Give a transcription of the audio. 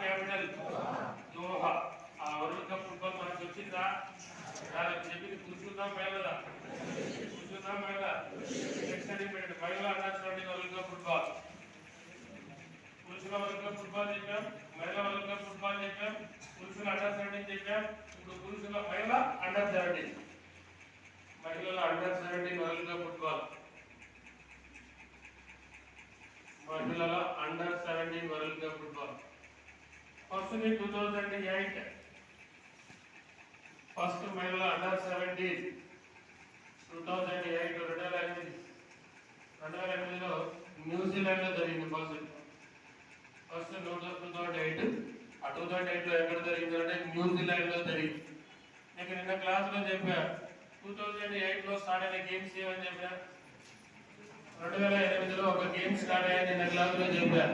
Capital Doha ఆ world cup football మనకు వచ్చిందా దానికి చెప్పింది కూర్చుందాం మేళదా కూర్చుందాం మేళ నెక్స్ట్ అని పెట్టండి మహిళా అండర్స్టాండింగ్ వరల్డ్ కప్ ఫుట్బాల్ పురుషుల వరల్డ్ కప్ ఫుట్బాల్ చెప్పాం మహిళా వరల్డ్ కప్ ఫుట్బాల్ చెప్పాం పురుషుల అండర్ సెవెంటీన్ చెప్పాం ఇప్పుడు పురుషుల మహిళ అండర్ సెవెంటీన్ మహిళల under seventeen world cup football మహిళల under seventeen world cup football. First two thousand eight first మహిళల under seventeen two thousand eight రెండు వేల ఎనిమిది రెండు వేల ఎనిమిదిలో న్యూజిలాండ్లో జరిగింది first first two thousand eight ఆ టూ థౌజండ్ ఎయిట్లో ఎక్కడ జరిగింది అంటే న్యూజిలాండ్లో జరిగింది. నేను నిన్న క్లాస్లో చెప్పా టూ థౌజండ్ ఎయిట్లో స్టార్ట్ అయిన గేమ్స్ ఏమని చెప్పా? రెండు వేల ఎనిమిదిలో ఒక గేమ్ స్టార్ట్ అయ్యా నిన్న క్లాస్లో చెప్పా.